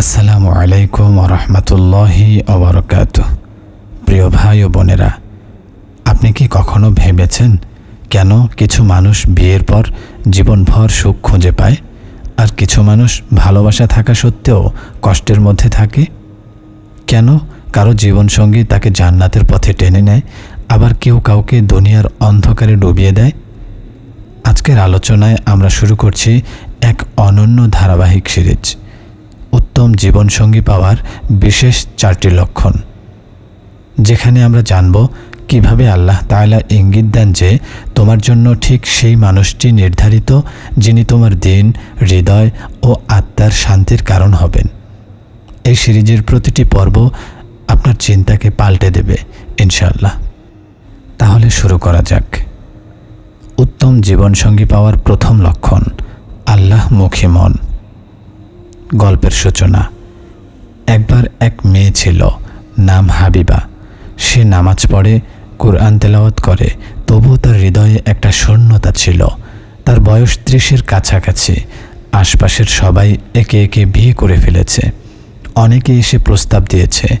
আসসালামু আলাইকুম রহমতুল্লাহি অবরকাত প্রিয় ভাই ও বোনেরা, আপনি কি কখনো ভেবেছেন কেন কিছু মানুষ বিয়ের পর জীবনভর সুখ খুঁজে পায় আর কিছু মানুষ ভালোবাসা থাকা সত্ত্বেও কষ্টের মধ্যে থাকে? কেন কারও জীবনসঙ্গী তাকে জান্নাতের পথে টেনে নেয়, আবার কেউ কাউকে দুনিয়ার অন্ধকারে ডুবিয়ে দেয়? আজকের আলোচনায় আমরা শুরু করছি এক অনন্য ধারাবাহিক সিরিজ। উত্তম জীবনসঙ্গী পাওয়ার বিশেষ চারটি লক্ষণ। যেখানে আমরা জানব কীভাবে আল্লাহ তাআলা ইঙ্গিত দেন যে তোমার জন্য ঠিক সেই মানুষটি নির্ধারিত যিনি তোমার দিন, হৃদয় ও আত্মার শান্তির কারণ হবেন। এই সিরিজের প্রতিটি পর্ব আপনার চিন্তাকে পাল্টে দেবে, ইনশাআল্লাহ। তাহলে শুরু করা যাক। উত্তম জীবনসঙ্গী পাওয়ার প্রথম লক্ষণ আল্লাহমুখী মন। গল্পের সূচনা। একবার এক মেয়ে ছিল, নাম হাবিবা। সে নামাজ পড়ে, কোরআন তেলাওয়াত করে, তবুও তার হৃদয়ে একটা শূন্যতা ছিল। তার বয়স ত্রিশের কাছাকাছি, আশপাশের সবাই একে একে বিয়ে করে ফেলেছে। অনেকে এসে প্রস্তাব দিয়েছে,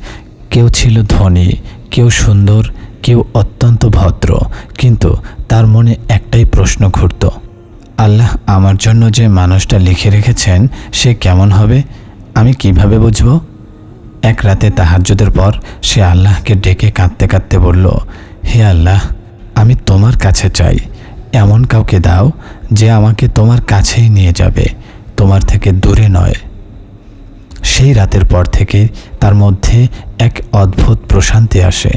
কেউ ছিল ধনী, কেউ সুন্দর, কেউ অত্যন্ত ভদ্র, কিন্তু তার মনে একটাই প্রশ্ন ঘুরত। আল্লাহ আমার জন্য যে মানুষটা লিখে রেখেছেন, সে কেমন হবে? আমি কীভাবে বুঝব? এক রাতে তাহাজ্জুদের পর সে আল্লাহকে ডেকে কাঁদতে কাঁদতে বলল, হে আল্লাহ, আমি তোমার কাছে চাই। এমন কাউকে দাও যে আমাকে তোমার কাছেই নিয়ে যাবে, তোমার থেকে দূরে নয়। সেই রাতের পর থেকে তার মধ্যে এক অদ্ভুত প্রশান্তি আসে।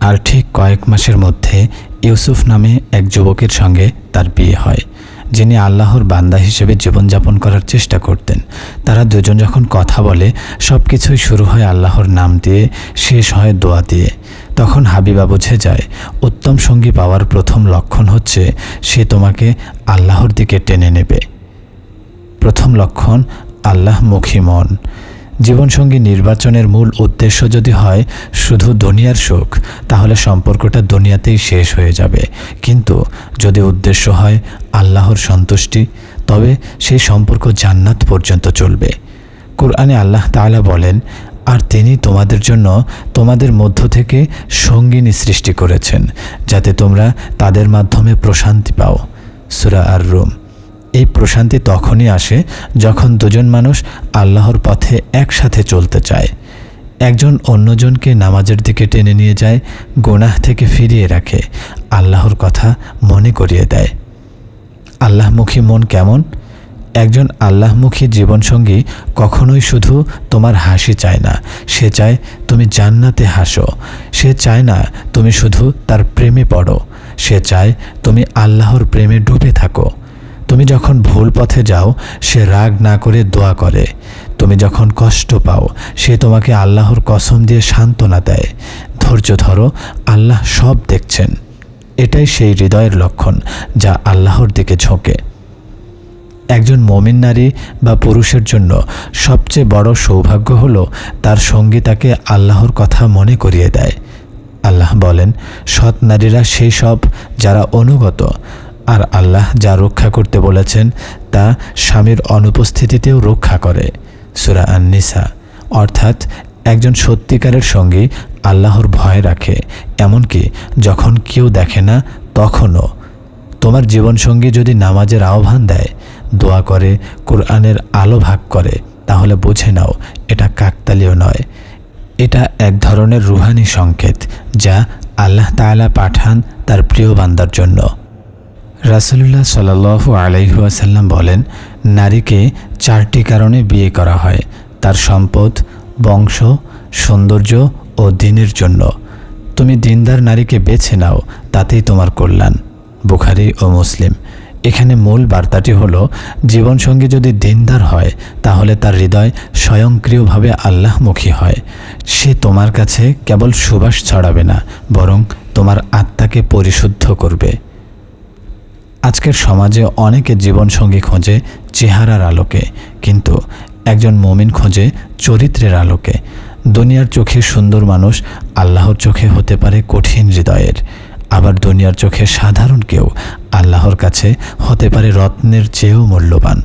আর ঠিক কয়েক মাসের মধ্যে ইউসুফ নামে এক যুবকের সঙ্গে তার বিয়ে হয়। যিনি আল্লাহর বান্দা হিসেবে জীবনযাপন করার চেষ্টা করতেন। তারা দুজন যখন কথা বলে সব কিছুই শুরু হয় আল্লাহর নাম দিয়ে, শেষ হয় দোয়া দিয়ে। তখন হাবিবা বুঝে যায়, উত্তম সঙ্গী পাওয়ার প্রথম লক্ষণ হচ্ছে, সে তোমাকে আল্লাহর দিকে টেনে নেবে। প্রথম লক্ষণ আল্লাহমুখী মন। জীবনসঙ্গী নির্বাচনের মূল উদ্দেশ্য যদি হয় শুধু দুনিয়ার সুখ তাহলে সম্পর্কটা দুনিয়াতেই শেষ হয়ে যাবে। কিন্তু যদি উদ্দেশ্য হয় আল্লাহর সন্তুষ্টি, তবে সেই সম্পর্ক জান্নাত পর্যন্ত চলবে। কোরআনে আল্লাহ তাআলা বলেন, আর তিনি তোমাদের জন্য তোমাদের মধ্য থেকে সঙ্গিনী সৃষ্টি করেছেন, যাতে তোমরা তাদের মাধ্যমে প্রশান্তি পাও। সুরা আর রুম এই প্রশান্তি তখনই আসে যখন দুজন মানুষ আল্লাহর পথে একসাথে চলতে চায়। একজন অন্যজনকে নামাজের দিকে টেনে নিয়ে যায়, গোনাহ থেকে ফিরিয়ে রাখে, আল্লাহর কথা মনে করিয়ে দেয়। আল্লাহমুখী মন কেমন? একজন আল্লাহমুখী জীবনসঙ্গী কখনোই শুধু তোমার হাসি চায় না, সে চায় তুমি জান্নাতে হাসো, সে চায় না তুমি শুধু তার প্রেমে পড়ো, সে চায় তুমি আল্লাহর প্রেমে ডুবে থাকো। তুমি যখন ভুল পথে যাও, সে রাগ না করে দোয়া করে। তুমি যখন কষ্ট পাও, সে তোমাকে আল্লাহর কসম দিয়ে সান্ত্বনা দেয়। ধৈর্য ধরো, আল্লাহ সব দেখছেন। এটাই সেই হৃদয়ের লক্ষণ, যা আল্লাহর দিকে ঝোঁকে। একজন মমিন নারী বা পুরুষের জন্য সবচেয়ে বড় সৌভাগ্য হলো, তার সঙ্গী তাকে আল্লাহর কথা মনে করিয়ে দেয়। আল্লাহ বলেন, সৎ নারীরা সেই সব যারা অনুগত আর আল্লাহ যা রক্ষা করতে বলেছেন, তা স্বামীর অনুপস্থিতিতেও রক্ষা করে। সুরা আননিসা। অর্থাৎ, একজন সত্যিকারের সঙ্গে আল্লাহর ভয় রাখে, এমনকি যখন কেউ দেখে না, তখনও। তোমার জীবনসঙ্গী যদি নামাজের আহ্বান দেয়, দোয়া করে, কোরআনের আলো ভাগ করে, তাহলে বুঝে নাও, এটা কাকতালীয় নয়। এটা এক ধরনের রুহানি সংকেত, যা আল্লাহ তাআলা পাঠান তার প্রিয় বান্দার জন্য। রাসুলুল্লাহ সাল আলাইহাসাল্লাম বলেন, নারীকে চারটি কারণে বিয়ে করা হয়। তার সম্পদ, বংশ, সৌন্দর্য ও দিনের জন্য। তুমি দিনদার নারীকে বেছে নাও, তাতেই তোমার কল্যাণ। বুখারি ও মুসলিম। এখানে মূল বার্তাটি হলো, জীবনসঙ্গী যদি দিনদার হয়, তাহলে তার হৃদয় স্বয়ংক্রিয়ভাবে আল্লাহমুখী হয়। সে তোমার কাছে কেবল সুবাস ছড়াবে না, বরং তোমার আত্মাকে পরিশুদ্ধ করবে। আজকের সমাজে অনেকে জীবনসঙ্গী খোঁজে চেহারার আলোকে, কিন্তু একজন মমিন খোঁজে চরিত্রের আলোকে। দুনিয়ার চোখে সুন্দর মানুষ আল্লাহর চোখে হতে পারে কঠিন হৃদয়ের। আবার দুনিয়ার চোখে সাধারণ কেউ আল্লাহর কাছে হতে পারে রত্নের চেয়েও মূল্যবান।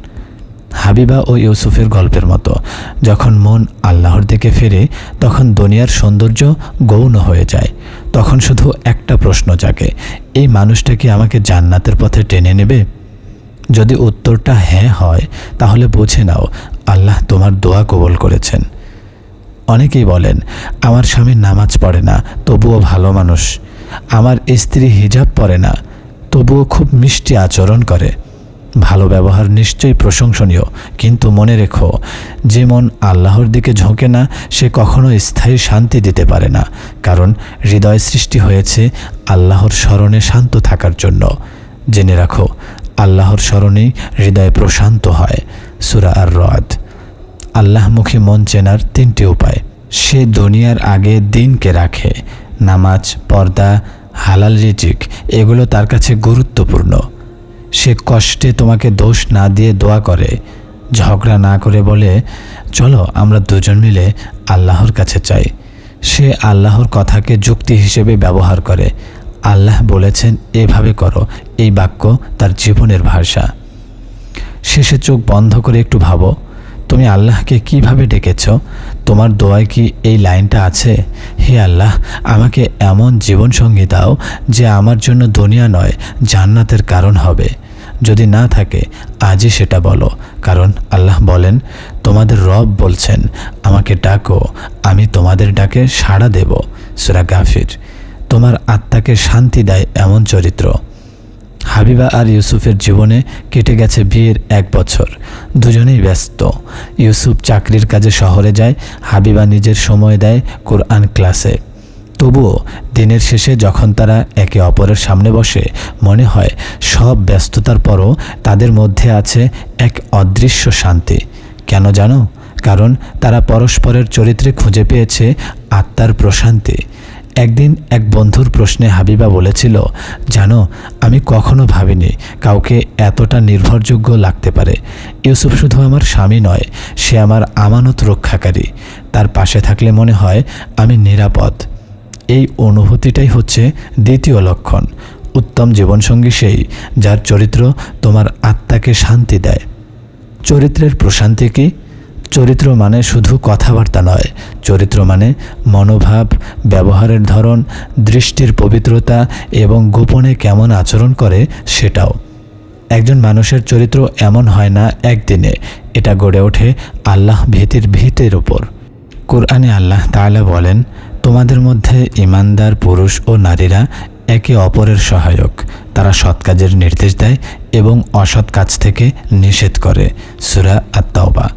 হাবিবা ও ইউসুফের গল্পের মতো, যখন মন আল্লাহর দিকে ফেরে, তখন দুনিয়ার সৌন্দর্য গৌণ হয়ে যায়। তখন শুধু একটা প্রশ্ন জাগে, এই মানুষটা কি আমাকে জান্নাতের পথে টেনে নেবে? যদি উত্তরটা হ্যাঁ হয়, তাহলে বুঝে নাও, আল্লাহ তোমার দোয়া কবল করেছেন। অনেকেই বলেন, আমার স্বামী নামাজ পড়ে না, তবুও ভালো মানুষ। আমার স্ত্রী হিজাব পরে না, তবুও খুব মিষ্টি আচরণ করে। ভালো ব্যবহার নিশ্চয়ই প্রশংসনীয়, কিন্তু মনে রেখো, যে মন আল্লাহর দিকে ঝোঁকে না, সে কখনো স্থায়ী শান্তি দিতে পারে না, কারণ হৃদয় সৃষ্টি হয়েছে আল্লাহর স্মরণে শান্ত থাকার জন্য। জেনে রাখো, আল্লাহর স্মরণেই হৃদয় প্রশান্ত হয়। সুরা আর রদ আল্লাহমুখী মন চেনার তিনটি উপায়। সে দুনিয়ার আগে দিনকে রাখে। নামাজ, পর্দা, হালাল রিজিক, এগুলো তার কাছে গুরুত্বপূর্ণ। সে কষ্টে তোমাকে দোষ না দিয়ে দোয়া করে, ঝগড়া না করে বলে, চলো আমরা দুজন মিলে আল্লাহর কাছে চাই। সে আল্লাহর কথাকে যুক্তি হিসেবে ব্যবহার করে। আল্লাহ বলেছেন, এভাবে করো, এই বাক্য তার জীবনের ভাষা। শেষে চোখ বন্ধ করে একটু ভাবো, তুমি আল্লাহকে কীভাবে ডেকেছ? তোমার দোয়ায় কি এই লাইনটা আছে? হে আল্লাহ, আমাকে এমন জীবনসঙ্গী দাও যে আমার জন্য দুনিয়া নয়, জান্নাতের কারণ হবে। যদি না থাকে, আজই সেটা বলো। কারণ আল্লাহ বলেন, তোমাদের রব বলছেন, আমাকে ডাকো, আমি তোমাদের ডাকে সাড়া দেব। সুরা গাফির। তোমার আত্মাকে শান্তি দেয় এমন চরিত্র। হাবিবা আর ইউসুফের জীবনে কেটে গেছে বিয়ের এক বছর। দুজনেই ব্যস্ত। ইউসুফ চাকরির কাজে শহরে যায়, হাবিবা নিজের সময় দেয় কোরআন ক্লাসে। তবুও দিনের শেষে যখন তারা একে অপরের সামনে বসে, মনে হয় সব ব্যস্ততার পরও তাদের মধ্যে আছে এক অদৃশ্য শান্তি। কেন জানো? কারণ তারা পরস্পরের চরিত্রে খুঁজে পেয়েছে আত্মার প্রশান্তি। একদিন এক বন্ধুর প্রশ্নে হাবিবা বলেছিল, জানো, আমি কখনো ভাবিনি কাউকে এতটা নির্ভরযোগ্য লাগতে পারে। ইউসুফ শুধু আমার স্বামী নয়, সে আমার আমানত রক্ষাকারী। তার পাশে থাকলে মনে হয় আমি নিরাপদ। এই অনুভূতিটাই হচ্ছে দ্বিতীয় লক্ষণ। উত্তম জীবনসঙ্গী সেই যার চরিত্র তোমার আত্মাকে শান্তি দেয়। চরিত্রের প্রশান্তি কি? চরিত্র মানে শুধু কথাবার্তা নয়। চরিত্র মানে মনোভাব, ব্যবহারের ধরন, দৃষ্টির পবিত্রতা এবং গোপনে কেমন আচরণ করে সেটাও। একজন মানুষের চরিত্র এমন হয় না একদিনে। এটা গড়ে ওঠে আল্লাহ ভীতির ভীতের ওপর কোরআনে আল্লাহ তাআলা বলেন, তোমাদের মধ্যে ইমানদার পুরুষ ও নারীরা একে অপরের সহায়ক। তারা সৎ কাজের নির্দেশ দেয় এবং অসৎ কাজ থেকে নিষেধ করে। সুরা আত্মাওবা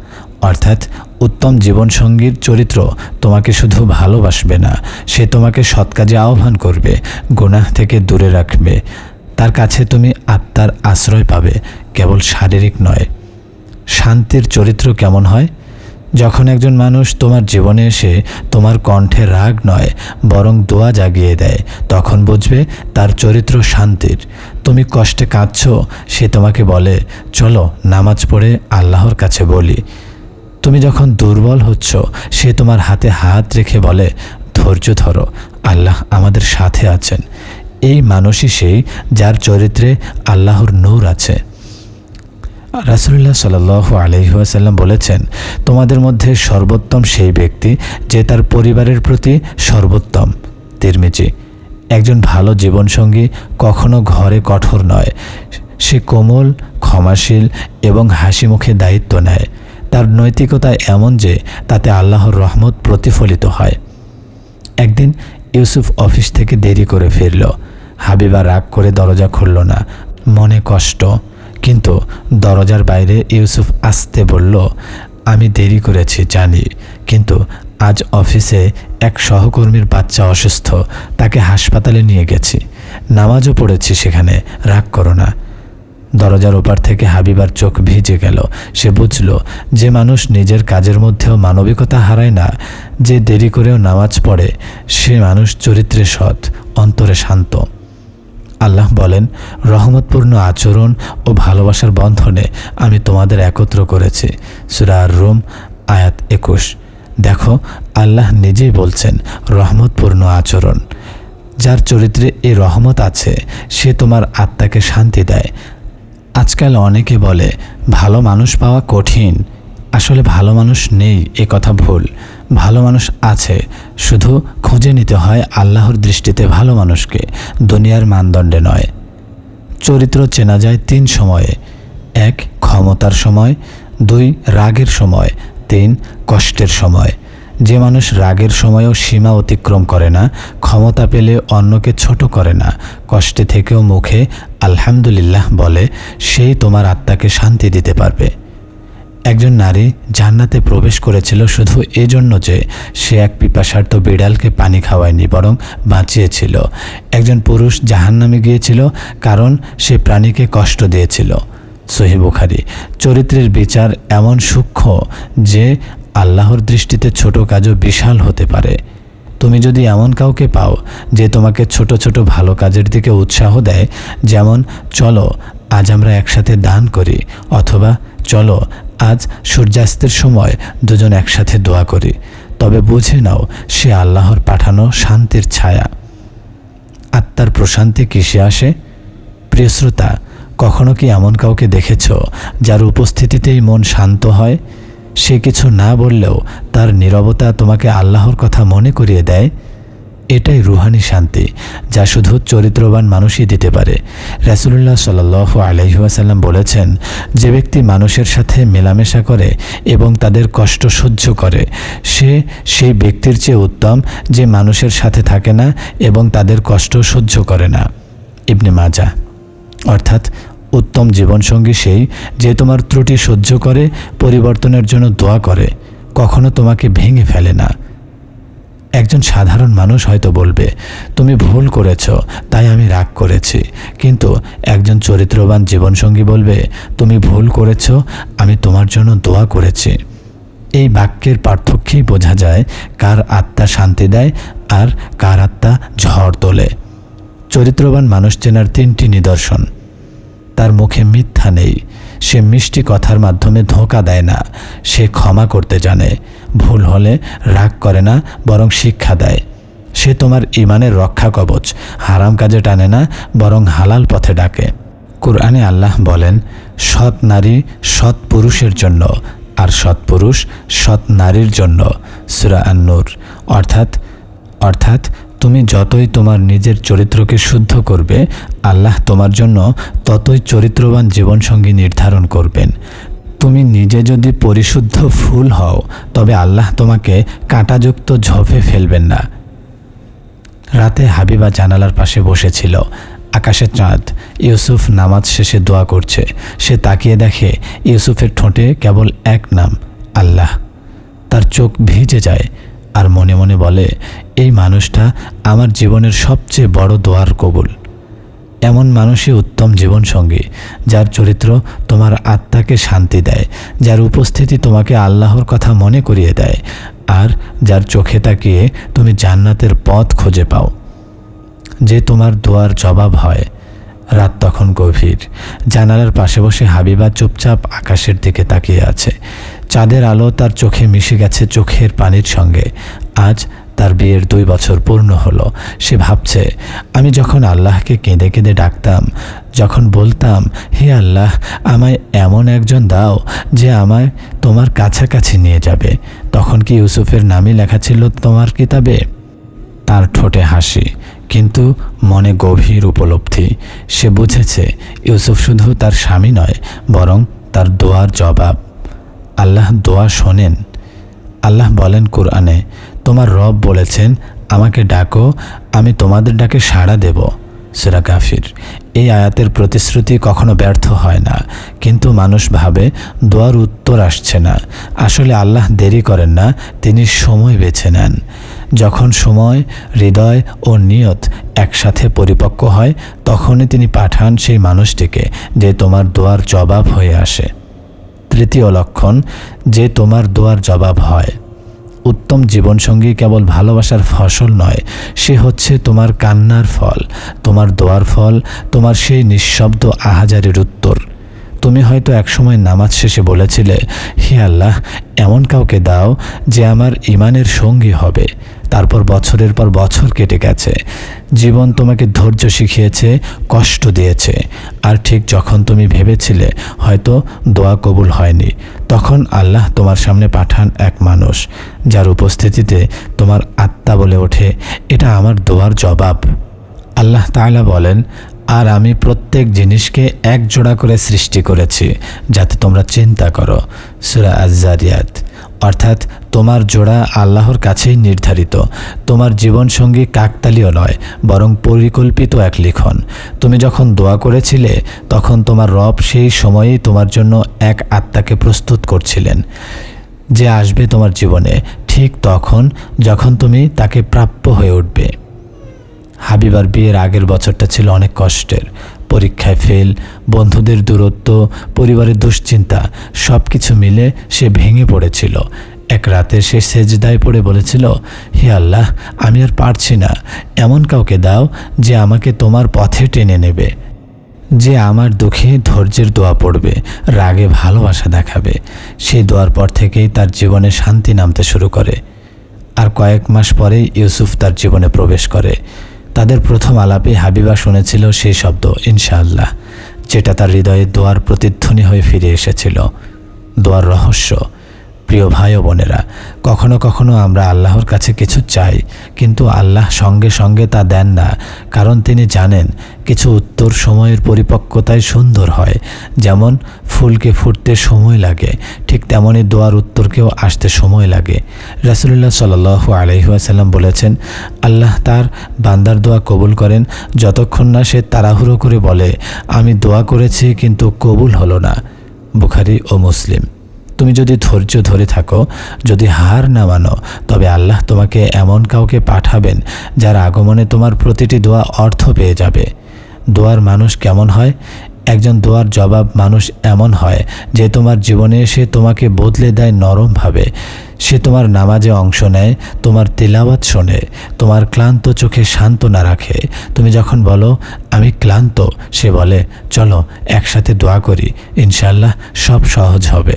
অর্থাৎ উত্তম জীবনসঙ্গীর চরিত্র তোমাকে শুধু ভালোবাসবে না, সে তোমাকে সৎ কাজে আহ্বান করবে, গুনাহ থেকে দূরে রাখবে। তার কাছে তুমি আত্মার আশ্রয় পাবে, কেবল শারীরিক নয়। শান্তির চরিত্র কেমন হয়? যখন একজন মানুষ তোমার জীবনে এসে তোমার কণ্ঠে রাগ নয়, বরং দোয়া জাগিয়ে দেয়, তখন বুঝবে তার চরিত্র শান্তির। তুমি কষ্টে কাঁদছ, সে তোমাকে বলে, চলো নামাজ পড়ে আল্লাহর কাছে বলি। তুমি যখন দুর্বল হচ্ছ, সে তোমার হাতে হাত রেখে বলে, ধৈর্য ধরো, আল্লাহ আমাদের সাথে আছেন। এই মানুষই সেই যার চরিত্রে আল্লাহর নূর আছে। রাসুল্লাহ সাল আলহিহাসাল্লাম বলেছেন, তোমাদের মধ্যে সর্বোত্তম সেই ব্যক্তি যে তার পরিবারের প্রতি সর্বোত্তম। তিরমিজি, একজন ভালো জীবনসঙ্গী কখনো ঘরে কঠোর নয়। সে কোমল, ক্ষমাশীল এবং হাসি মুখে দায়িত্ব নেয়। তার নৈতিকতা এমন যে তাতে আল্লাহর রহমত প্রতিফলিত হয়। একদিন ইউসুফ অফিস থেকে দেরি করে ফিরল। হাবিবা রাগ করে দরজা খুলল না। মনে কষ্ট, কিন্তু দরজার বাইরে ইউসুফ আসতে বলল, আমি দেরি করেছি, জানি, কিন্তু আজ অফিসে এক সহকর্মীর বাচ্চা অসুস্থ, তাকে হাসপাতালে নিয়ে গেছি। নামাজও পড়েছি সেখানে, রাগ করো না। দরজার ওপার থেকে হাবিবার চোখ ভিজে গেল। সে বুঝল, যে মানুষ নিজের কাজের মধ্যেও মানবিকতা হারায় না, যে দেরি করেও নামাজ পড়ে, সে মানুষ চরিত্রে সৎ, অন্তরে শান্ত। আল্লাহ বলেন, রহমতপূর্ণ আচরণ ও ভালোবাসার বন্ধনে আমি তোমাদের একত্র করেছি। সুরা আর রোম আয়াত একুশ। দেখো, আল্লাহ নিজেই বলছেন, রহমতপূর্ণ আচরণ। যার চরিত্রে এই রহমত আছে, সে তোমার আত্মাকে শান্তি দেয়। আজকাল অনেকে বলে, ভালো মানুষ পাওয়া কঠিন। আসলে ভালো মানুষ নেই, এ কথা ভুল। ভালো মানুষ আছে, শুধু খুঁজে নিতে হয় আল্লাহর দৃষ্টিতে ভালো মানুষকে, দুনিয়ার মানদণ্ডে নয়। চরিত্র চেনা যায় তিন সময়ে। এক, ক্ষমতার সময়, দুই, রাগের সময়, তিন, কষ্টের সময়। যে মানুষ রাগের সময়ও সীমা অতিক্রম করে না, ক্ষমতা পেলে অন্যকে ছোট করে না। কষ্টে থেকেও মুখে আলহামদুলিল্লাহ বলে সেই তোমার আত্মাকে শান্তি দিতে পারবে। একজন নারী জান্নাতে প্রবেশ করেছিল শুধু এজন্য যে সে এক পিপাসার্থ বিড়ালকে পানি খাওয়ায়নি, বরং বাঁচিয়েছিল। একজন পুরুষ জাহান্নামে গিয়েছিল কারণ সে প্রাণীকে কষ্ট দিয়েছিল। সহি বুখারি। চরিত্রের বিচার এমন সূক্ষ্ম যে আল্লাহর দৃষ্টিতে ছোট কাজও বিশাল হতে পারে। তুমি যদি এমন কাউকে পাও যে তোমাকে ছোট ছোট ভালো কাজের দিকে উৎসাহ দেয়, যেমন, চলো, আজ আমরা একসাথে দান করি, অথবা, চলো, আজ সূর্যাস্তের সময় দুজন একসাথে দোয়া করি। তবে বুঝে নাও, সে আল্লাহর পাঠানো শান্তির ছায়া। আত্মার প্রশান্তি কিসে আসে? প্রিয় শ্রোতা, কখনো কি এমন কাউকে দেখেছ যার উপস্থিতিতেই মন শান্ত হয়? সে কিছু না বললেও তার নীরবতা তোমাকে আল্লাহর কথা মনে করিয়ে দেয়? এটাই রুহানি শান্তি, যা শুধু চরিত্রবান মানুষই দিতে পারে। রাসুলুল্লাহ সাল আলহিহাসাল্লাম বলেছেন, যে ব্যক্তি মানুষের সাথে মেলামেশা করে এবং তাদের কষ্ট সহ্য করে, সে সেই ব্যক্তির চেয়ে উত্তম যে মানুষের সাথে থাকে না এবং তাদের কষ্ট সহ্য করে না। ইবনে মাজা অর্থাৎ উত্তম জীবনসঙ্গী সেই যে তোমার ত্রুটি সহ্য করে, পরিবর্তনের জন্য দোয়া করে, কখনো তোমাকে ভেঙে ফেলে না। একজন সাধারণ মানুষ হয়তো বলবে, তুমি ভুল করেছ, তাই আমি রাগ করেছি। কিন্তু একজন চরিত্রবান জীবনসঙ্গী বলবে, তুমি ভুল করেছ, আমি তোমার জন্য দোয়া করেছি। এই বাক্যের পার্থক্যেই বোঝা যায় কার আত্মা শান্তি দেয় আর কার আত্মা ঝড় তোলে। চরিত্রবান মানুষ চেনার তিনটি নিদর্শন। তার মুখে মিথ্যা নেই। সে মিষ্টি কথার মাধ্যমে ধোঁকা দেয় না। সে ক্ষমা করতে জানে। ভুল হলে রাগ করে না, বরং শিক্ষা দেয়। সে তোমার ইমানের রক্ষা কবচ। হারাম কাজে টানে না, বরং হালাল পথে ডাকে। কোরআনে আল্লাহ বলেন, সৎ নারী সৎ পুরুষের জন্য, আর সৎ পুরুষ সৎ নারীর জন্য। সুরা আন্নুর। অর্থাৎ অর্থাৎ তুমি যতই তোমার নিজের চরিত্রকে শুদ্ধ করবে, আল্লাহ তোমার জন্য ততই চরিত্রবান জীবনসঙ্গী নির্ধারণ করবেন। তুমি নিজে যদি পরিশুদ্ধ ফুল হও, তবে আল্লাহ তোমাকে কাঁটাযুক্ত ঝোপে ফেলবেন না। রাতে হাবিবা জানালার পাশে বসেছিল। আকাশে চাঁদ, ইউসুফ নামাজ শেষে দোয়া করছে। সে তাকিয়ে দেখে ইউসুফের ঠোঁটে কেবল এক নাম, আল্লাহ। তার চোখ ভিজে যায়। আর মনে মনে বলে, এই মানুষটা আমার জীবনের সবচেয়ে বড় দোয়ার কবুল। এমন মানুষই উত্তম জীবনসঙ্গী, যার চরিত্র তোমার আত্মাকে শান্তি দেয়, যার উপস্থিতি তোমাকে আল্লাহর কথা মনে করিয়ে দেয়, আর যার চোখে তাকিয়ে তুমি জান্নাতের পথ খুঁজে পাও। যে তোমার দোয়ার জবাব হয়, রাত তখন গভীর। জানালার পাশে বসে হাবিবা চুপচাপ আকাশের দিকে তাকিয়ে আছে। চাঁদের আলো তার চোখে মিশে গেছে চোখের পানির সঙ্গে। আজ তার বিয়ের দুই বছর পূর্ণ হলো। সে ভাবছে, আমি যখন আল্লাহকে কেঁদে কেঁদে ডাকতাম, যখন বলতাম, হে আল্লাহ, আমায় এমন একজন দাও যে আমায় তোমার কাছাকাছি নিয়ে যাবে। তখন কি ইউসুফের নামই লেখা ছিল তোমার কিতাবে? তার ঠোঁটে হাসি, কিন্তু মনে গভীর উপলব্ধি। সে বুঝেছে, ইউসুফ শুধু তার স্বামী নয়, বরং তার দোয়ার জবাব। আল্লাহ দোয়া শোনেন। আল্লাহ বলেন কোরআনে, তোমার রব বলেছেন, আমাকে ডাকো, আমি তোমাদের ডাকে সাড়া দেব। সেরা কাফির। এই আয়াতের প্রতিশ্রুতি কখনো ব্যর্থ হয় না। কিন্তু মানুষ ভাবে, দোয়ার উত্তর আসছে না। আসলে আল্লাহ দেরি করেন না, তিনি সময় বেছে নেন। যখন সময়, হৃদয় ও নিয়ত একসাথে পরিপক্ক হয়, তখনই তিনি পাঠান সেই মানুষটিকে, যে তোমার দোয়ার জবাব হয়ে আসে। তৃতীয় লক্ষণ, যে তোমার দোয়ার জবাব হয়। উত্তম জীবনসঙ্গী কেবল ভালোবাসার ফসল নয়, সে হচ্ছে তোমার কান্নার ফল, তোমার দোয়ার ফল, তোমার সেই নিঃশব্দ আহাজারের উত্তর। তুমি হয়তো একসময় নামাজ শেষে বলেছিলে, হে আল্লাহ, এমন কাউকে দাও যে আমার ইমানের সঙ্গী হবে। তারপর বছরের পর বছর কেটে গেছে। জীবন তোমাকে ধৈর্য শিখিয়েছে, কষ্ট দিয়েছে। আর ঠিক যখন তুমি ভেবেছিলে, হয়তো দোয়া কবুল হয়নি, তখন আল্লাহ তোমার সামনে পাঠান এক মানুষ, যার উপস্থিতিতে তোমার আত্মা বলে ওঠে, এটা আমার দোয়ার জবাব। আল্লাহ তাআলা বলেন আর আমি প্রত্যেক জিনিসকে এক জোড়া করে সৃষ্টি করেছি, যাতে তোমরা চিন্তা করো। সুরা আজারিয়াত অর্থাৎ তোমার জোড়া আল্লাহর কাছেই নির্ধারিত। তোমার জীবনসঙ্গী কাকতালীয় নয়, বরং পরিকল্পিত এক লিখন। তুমি যখন দোয়া করেছিলে, তখন তোমার রব সেই সময়েই তোমার জন্য এক আত্মাকে প্রস্তুত করছিলেন। যে আসবে তোমার জীবনে, ঠিক তখন যখন তুমি তাকে প্রাপ্য হয়ে উঠবে। হাবিবার বিয়ের আগের বছরটা ছিল অনেক কষ্টের। পরীক্ষায় ফেল বন্ধুদের দূরত্ব, পরিবারের দুশ্চিন্তা সব কিছু মিলে সে ভেঙে পড়েছিল। এক রাতে সে সেজদায় পড়ে বলেছিল, হে আল্লাহ, আমি আর পারছি না। এমন কাউকে দাও যে আমাকে তোমার পথে টেনে নেবে। যে আমার দুঃখে ধৈর্যের দোয়া পড়বে, রাগে ভালোবাসা দেখাবে। সেই দোয়ার পর থেকেই তার জীবনে শান্তি নামতে শুরু করে। আর কয়েক মাস পরেই ইউসুফ তার জীবনে প্রবেশ করে। তাদের প্রথম আলাপে হাবিবা শুনেছিল সেই শব্দ, ইনশাআল্লাহ, যেটা তার হৃদয়ে দোয়ার প্রতিধ্বনি হয়ে ফিরে এসেছিল। দোয়ার রহস্য প্রিয় ভাই ও বোনেরা, কখনো কখনো আমরা আল্লাহর কাছে কিছু চাই, কিন্তু আল্লাহ সঙ্গে সঙ্গে তা দেন না, কারণ তিনি জানেন কিছু উত্তর সময়ের পরিপক্কতায় সুন্দর হয়, যেমন ফুলকে ফুটতে সময় লাগে, ঠিক তেমনই দোয়ার উত্তরকেও আসতে সময় লাগে। রাসুলুল্লাহ সাল আলহিহাসাল্লাম বলেছেন, আল্লাহ তার বান্দার দোয়া কবুল করেন, যতক্ষণ না সে তাড়াহুড়ো করে বলে, আমি দোয়া করেছি কিন্তু কবুল হলো না। বুখারি ও মুসলিম। তুমি যদি ধৈর্য ধরে থাকো, যদি হার না মানো, তবে আল্লাহ তোমাকে এমন কাউকে পাঠাবেন যার আগমনে তোমার প্রতিটি দোয়া অর্থ পেয়ে যাবে। দোয়ার মানুষ কেমন হয়? একজন দোয়ার জবাব মানুষ এমন হয় যে তোমার জীবনে এসে তোমাকে বদলে দেয় নরমভাবে। সে তোমার নামাজে অংশ নেয়, তোমার তেলাওয়াত শোনে, তোমার ক্লান্ত চোখে সান্ত্বনা রাখে। তুমি যখন বলো, আমি ক্লান্ত, সে বলে, চলো একসাথে দোয়া করি ইনশাল্লাহ সব সহজ হবে।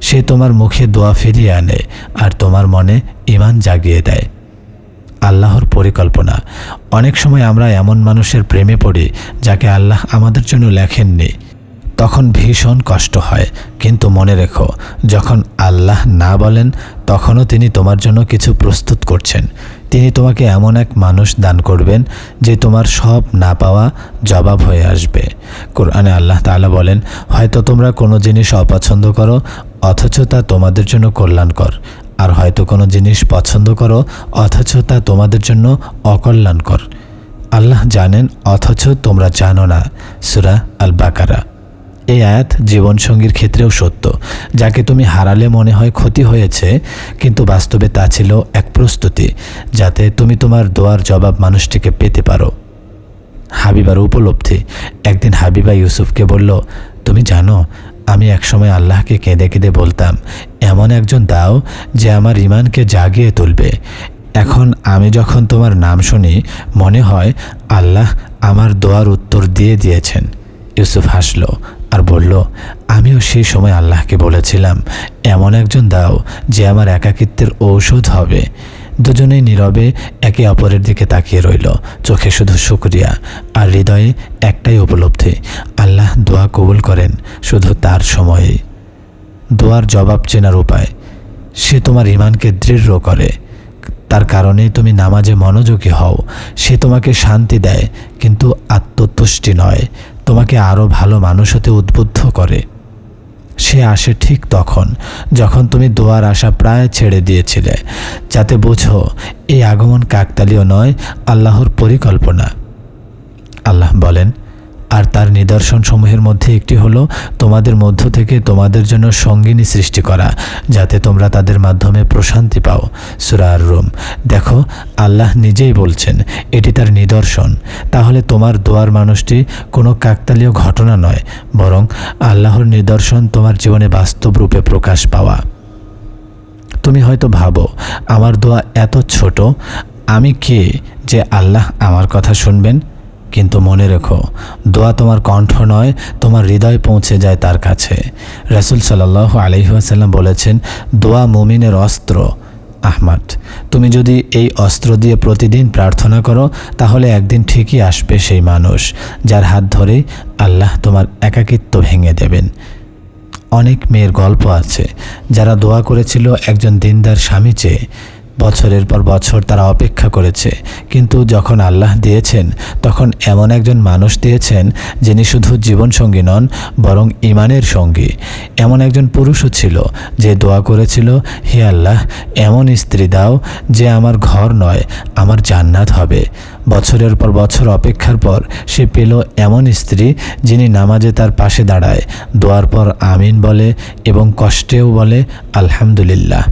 সে তোমার মুখে দোয়া ফিরিয়ে আনে আর তোমার মনে ইমান জাগিয়ে দেয়। আল্লাহর পরিকল্পনা। অনেক সময় আমরা এমন মানুষের প্রেমে পড়ি যাকে আল্লাহ আমাদের জন্য লেখেননি। তখন ভীষণ কষ্ট হয়। কিন্তু মনে রেখো, যখন আল্লাহ না বলেন, তখনও তিনি তোমার জন্য কিছু প্রস্তুত করছেন। তিনি তোমাকে এমন এক মানুষ দান করবেন যে তোমার সব না পাওয়া জবাব হয়ে আসবে। কোরআনে আল্লাহ তাআলা বলেন, হয়তো তোমরা কোনো জিনিস অপছন্দ করো, অথচ তা তোমাদের জন্য কল্যাণকর। আর হয়তো কোনো জিনিস পছন্দ করো, অথচ তা তোমাদের জন্য অকল্যাণকর। আল্লাহ জানেন, অথচ তোমরা জানো না। সুরা আল বাকারা এই আয়াত জীবনসঙ্গীর ক্ষেত্রেও সত্য। যাকে তুমি হারালে মনে হয় ক্ষতি হয়েছে, কিন্তু বাস্তবে তা ছিল এক প্রস্তুতি, যাতে তুমি তোমার দোয়ার জবাব মানুষটিকে পেতে পারো। হাবিবার উপলব্ধি। একদিন হাবিবা ইউসুফকে বলল, তুমি জানো, আমি একসময় আল্লাহকে কেঁদে কেঁদে বলতাম, এমন একজন দাও যে আমার ইমানকে জাগিয়ে তুলবে। এখন আমি যখন তোমার নাম শুনি, মনে হয় আল্লাহ আমার দোয়ার উত্তর দিয়ে দিয়েছেন। ইউসুফ হাসল। আর বলল, আমিও সেই সময় আল্লাহকে বলেছিলাম, এমন একজন দাও যে আমার একাকিত্বের ঔষধ হবে। দুজনেই নীরবে একে অপরের দিকে তাকিয়ে রইল, চোখে শুধু শুক্রিয়া আর হৃদয়ে একটাই উপলব্ধি, আল্লাহ দোয়া কবুল করেন শুধু তার সময়েই। দোয়ার জবাব চেনার উপায়, সে তোমার ইমানকে দৃঢ় করে। তার কারণে তুমি নামাজে মনোযোগী হও, সে তোমাকে শান্তি দেয়, কিন্তু আত্মতুষ্টি নয়। তোমাকে আরও ভালো মানুষ হতে উদ্বুদ্ধ করে। সে আসে ঠিক তখন, যখন তুমি দোয়ার আশা প্রায় ছেড়ে দিয়েছিলে। যাতে বোঝো, এই আগমন কাকতালীয় নয়, আল্লাহর পরিকল্পনা। আল্লাহ বলেন আর তার নিদর্শন সমূহের মধ্যে একটি হলো তোমাদের মধ্য থেকে তোমাদের জন্য সঙ্গিনী সৃষ্টি করা, যাতে তোমরা তাদের মাধ্যমে প্রশান্তি পাও। সুরা আর রুম দেখো, আল্লাহ নিজেই বলছেন, এটি তার নিদর্শন। তাহলে তোমার দোয়ার মানুষটি কোনো কাকতালীয় ঘটনা নয়, বরং আল্লাহর নিদর্শন তোমার জীবনে বাস্তব রূপে প্রকাশ পাওয়া। তুমি হয়তো ভাবো, আমার দোয়া এত ছোট, আমি কে যে আল্লাহ আমার কথা শুনবেন? কিন্তু মনে রেখো, দোয়া তোমার কণ্ঠ নয়, তোমার হৃদয় পৌঁছে যায় তার কাছে। রাসুল সাল্লাহ আলহিহাসাল্লাম বলেছেন, দোয়া মুমিনের অস্ত্র। আহমাদ, তুমি যদি এই অস্ত্র দিয়ে প্রতিদিন প্রার্থনা করো, তাহলে একদিন ঠিকই আসবে সেই মানুষ, যার হাত ধরেই আল্লাহ তোমার একাকিত্ব ভেঙে দেবেন। অনেক মেয়ের গল্প আছে, যারা দোয়া করেছিল একজন দিনদার স্বামী চেয়ে। বছরের পর বছর তারা অপেক্ষা করেছে। কিন্তু যখন আল্লাহ দিয়েছেন, তখন এমন একজন মানুষ দিয়েছেন, যিনি শুধু জীবনসঙ্গী নন, বরং ইমানের সঙ্গী। এমন একজন পুরুষও ছিল, যে দোয়া করেছিল, হে আল্লাহ, এমন স্ত্রী দাও, যে আমার ঘর নয়, আমার জান্নাত হবে। বছরের পর বছর অপেক্ষার পর সে পেল এমন স্ত্রী, যিনি নামাজে তার পাশে দাঁড়ায়। দোয়ার পর আমিন বলে এবং কষ্টেও বলে, আলহামদুলিল্লাহ।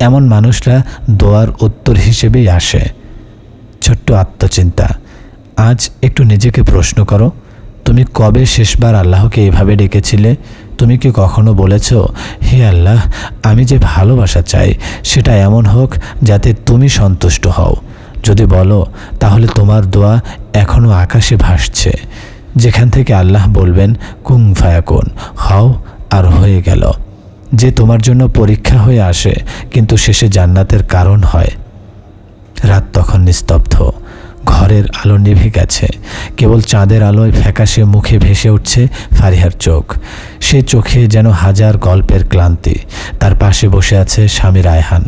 এমন মানুষরা দোয়ার উত্তর হিসেবেই আসে। ছোট্ট আত্মচিন্তা। আজ একটু নিজেকে প্রশ্ন করো, তুমি কবে শেষবার আল্লাহকে এভাবে ডেকেছিলে? তুমি কি কখনো বলেছ, হে আল্লাহ, আমি যে ভালোবাসা চাই, সেটা এমন হোক যাতে তুমি সন্তুষ্ট হও। যদি বলো, তাহলে তোমার দোয়া এখনও আকাশে ভাসছে। যেখান থেকে আল্লাহ বলবেন, কুং ফায়াকুন হও আর হয়ে গেল। যে তোমার জন্য পরীক্ষা হয়ে আসে, কিন্তু শেষে জান্নাতের কারণ হয়। রাত তখন নিস্তব্ধ। ঘরের আলো নিভে গেছে। কেবল চাঁদের আলোয় ফ্যাকাশে মুখে ভেসে উঠছে ফারিহার চোখ। সে চোখে যেন হাজার গল্পের ক্লান্তি। তার পাশে বসে আছে স্বামী রায়হান।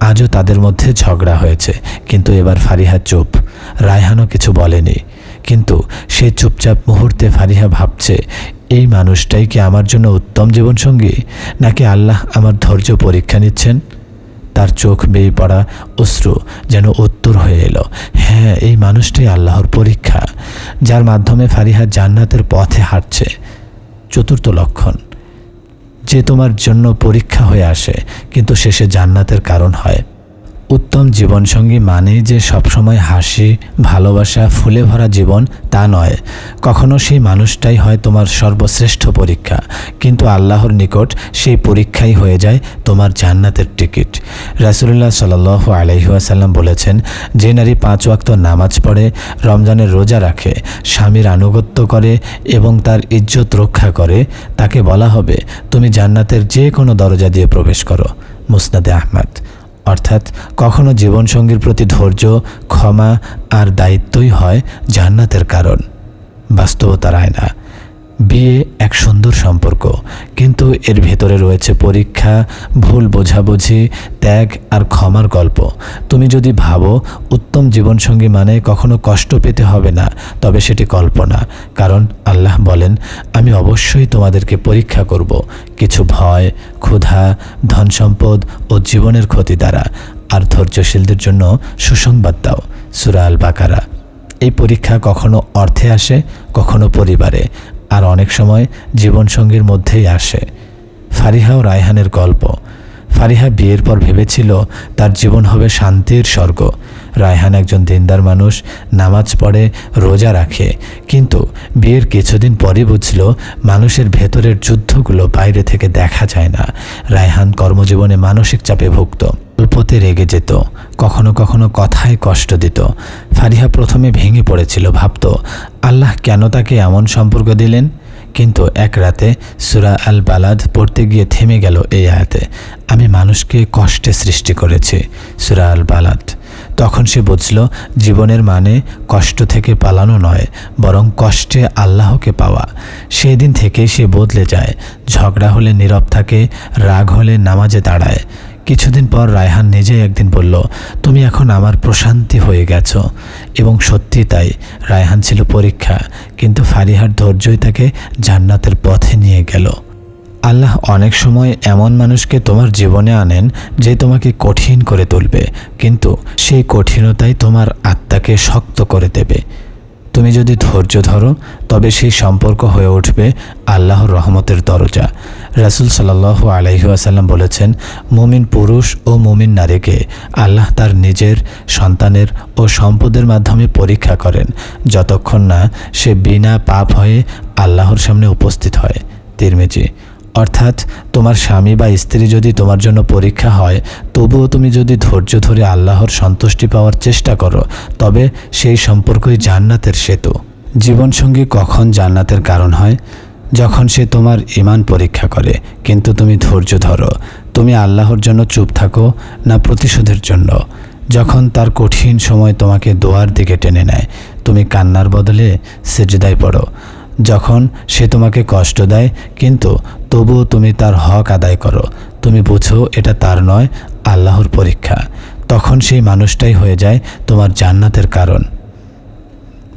আজও তাদের মধ্যে ঝগড়া হয়েছে, কিন্তু এবার ফারিহা চুপ। রায়হানও কিছু বলেনি। কিন্তু সে চুপচাপ মুহূর্তে ফারিহা ভাবছে এই মানুষটাই কি আমার জন্য উত্তম জীবনসঙ্গী, নাকি আল্লাহ আমার ধৈর্য পরীক্ষা নিচ্ছেন? তার চোখ বেয়ে পড়া অশ্রু যেন উত্তর হয়ে এলো। হ্যাঁ এই মানুষটাই আল্লাহর পরীক্ষা, যার মাধ্যমে ফারিহা জান্নাতের পথে হাঁটছে। চতুর্থ লক্ষণ, যে তোমার জন্য পরীক্ষা হয়ে আসে, কিন্তু শেষে জান্নাতের কারণ হয়। উত্তম জীবনসঙ্গী মানেই যে সবসময় হাসি, ভালোবাসা, ফুলে ভরা জীবন তা নয়। কখনো সেই মানুষটাই হয় তোমার সর্বশ্রেষ্ঠ পরীক্ষা। কিন্তু আল্লাহর নিকট সেই পরীক্ষাই হয়ে যায় তোমার জান্নাতের টিকিট। রাসুল্লাহ সাল আলহিহাসাল্লাম বলেছেন, যে নারী পাঁচ ওয়াক্ত নামাজ পড়ে, রমজানের রোজা রাখে, স্বামীর আনুগত্য করে এবং তার ইজ্জত রক্ষা করে, তাকে বলা হবে, তুমি জান্নাতের যে কোনো দরজা দিয়ে প্রবেশ করো। মুসনাদে আহমদ। অর্থাৎ কখনো জীবনসঙ্গীর প্রতি ধৈর্য ক্ষমা আর দায়িত্বই হয় জান্নাতের কারণ। বাস্তবতার আয়না। বিয়ে এক সুন্দর সম্পর্ক। কিন্তু এর ভেতরে রয়েছে পরীক্ষা, ভুল বোঝাবুঝি, ত্যাগ আর ক্ষমার গল্প। তুমি যদি ভাবো, উত্তম জীবনসঙ্গী মানে কখনো কষ্ট পেতে হবে না, তবে সেটি কল্পনা। কারণ আল্লাহ বলেন, আমি অবশ্যই তোমাদেরকে পরীক্ষা করব। কিছু ভয়, ক্ষুধা ধন সম্পদ ও জীবনের ক্ষতি দ্বারা। আর ধৈর্যশীলদের জন্য সুসংবাদ দাও। সুরা আল বাকারা এই পরীক্ষা কখনো অর্থে আসে, কখনো পরিবারে। আর অনেক সময় জীবনসঙ্গীর মধ্যেই আসে। ফারিহা ও রায়হানের গল্প। ফারিহা বিয়ের পর ভেবেছিল তার জীবন হবে শান্তির স্বর্গ। রায়হান একজন দিনদার মানুষ, নামাজ পড়ে, রোজা রাখে। কিন্তু বিয়ের কিছুদিন পরে বুঝল মানুষের ভেতরের যুদ্ধগুলো বাইরে থেকে দেখা যায় না। রায়হান কর্মজীবনে মানসিক চাপে ভুগত। অল্পতে রেগে যেত, কখনো কখনো কথায় কষ্ট দিত। ফারিহা প্রথমে ভেঙে পড়েছিল, ভাবত, আল্লাহ কেন তাকে এমন সম্পর্ক দিলেন? কিন্তু এক রাতে সুরা আল বালাদ পড়তে গিয়ে থেমে গেল এই আয়াতে, আমি মানুষকে কষ্টে সৃষ্টি করেছি। সুরা আল বালাদ তখন সে বুঝল, জীবনের মানে কষ্ট থেকে পালানো নয়, বরং কষ্টে আল্লাহকে পাওয়া। সেই দিন থেকে সে বদলে যায়, ঝগড়া হলে নীরব থাকে, রাগ হলে নামাজে দাঁড়ায়। কিছুদিন পর রায়হান নিজেই একদিন বলল, তুমি এখন আমার প্রশান্তি হয়ে গেছো। এবং সত্যি তাই, রায়হান ছিল পরীক্ষা, কিন্তু ফারিহার ধৈর্যই তাকে জান্নাতের পথে নিয়ে গেল। আল্লাহ অনেক সময় এমন মানুষকে তোমার জীবনে আনেন যে তোমাকে কঠিন করে তুলবে, কিন্তু সেই কঠিনতাই তোমার আত্মাকে শক্ত করে দেবে। তুমি যদি ধৈর্য ধরো, তবে সেই সম্পর্ক হয়ে উঠবে আল্লাহর রহমতের দরজা। রাসুল সাল্লাহ আলহিহাসাল্লাম বলেছেন, মুমিন পুরুষ ও মুমিন নারীকে আল্লাহ তার নিজের সন্তানের ও সম্পদের মাধ্যমে পরীক্ষা করেন, যতক্ষণ না সে বিনা পাপ হয়ে আল্লাহর সামনে উপস্থিত হয়। তিরমিজি অর্থাৎ তোমার স্বামী বা স্ত্রী যদি তোমার জন্য পরীক্ষা হয়, তবুও তুমি যদি ধৈর্য ধরে আল্লাহর সন্তুষ্টি পাওয়ার চেষ্টা করো, তবে সেই সম্পর্কই জান্নাতের সেতু। জীবনসঙ্গী কখন জান্নাতের কারণ হয়? যখন সে তোমার ইমান পরীক্ষা করে, কিন্তু তুমি ধৈর্য ধরো, তুমি আল্লাহর জন্য চুপ থাকো না প্রতিশোধের জন্য। যখন তার কঠিন সময় তোমাকে দোয়ার দিকে টেনে নেয়, তুমি কান্নার বদলে সেজদায় পড়ো। যখন সে তোমাকে কষ্ট দেয়, কিন্তু তবুও তুমি তার হক আদায় করো। তুমি বুঝো এটা তার নয়, আল্লাহর পরীক্ষা। তখন সেই মানুষটাই হয়ে যায় তোমার জান্নাতের কারণ।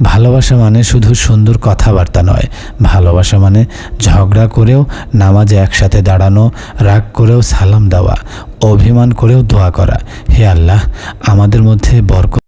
ভালোবাসা মানে শুধু সুন্দর কথাবার্তা নয়। ভালোবাসা মানে ঝগড়া করেও নামাজে একসাথে দাঁড়ানো, রাগ করেও সালাম দেওয়া, অভিমান করেও দোয়া করা। হে আল্লাহ, আমাদের মধ্যে বরকত